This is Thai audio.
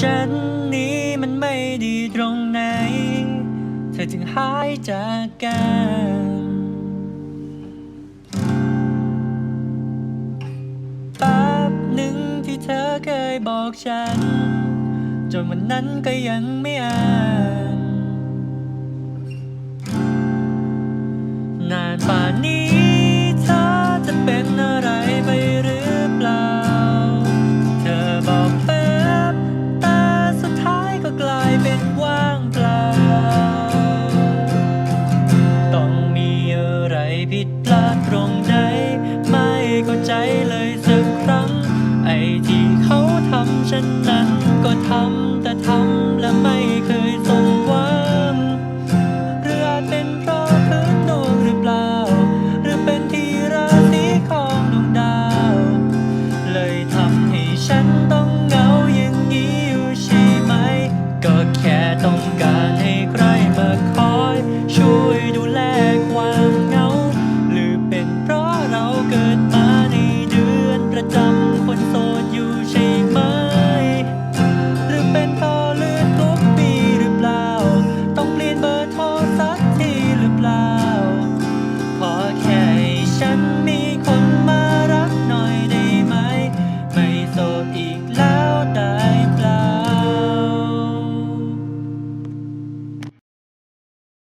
ฉันนี้มันไม่ดีตรงไหน เธอจึงหายจากกันแป๊บหนึ่งที่เธอเคยบอกฉัน จนวันนั้นก็ยังไม่อาจ ตรงใจ ไม่ก็ใจเลยสักครั้ง ไอ้ที่เขาทำฉันนั้น ก็ทำแต่ทำและไม่เคยสมหวังหรืออาจเป็นเพราะพื้นดวงหรือเปล่า หรือเป็นที่ราศีของดวงดาว เลยทำให้ฉันต้องเหงาอย่างนี้อยู่ใช่ไหม ก็แค่ต้องการให้ใครมาคอยช่วย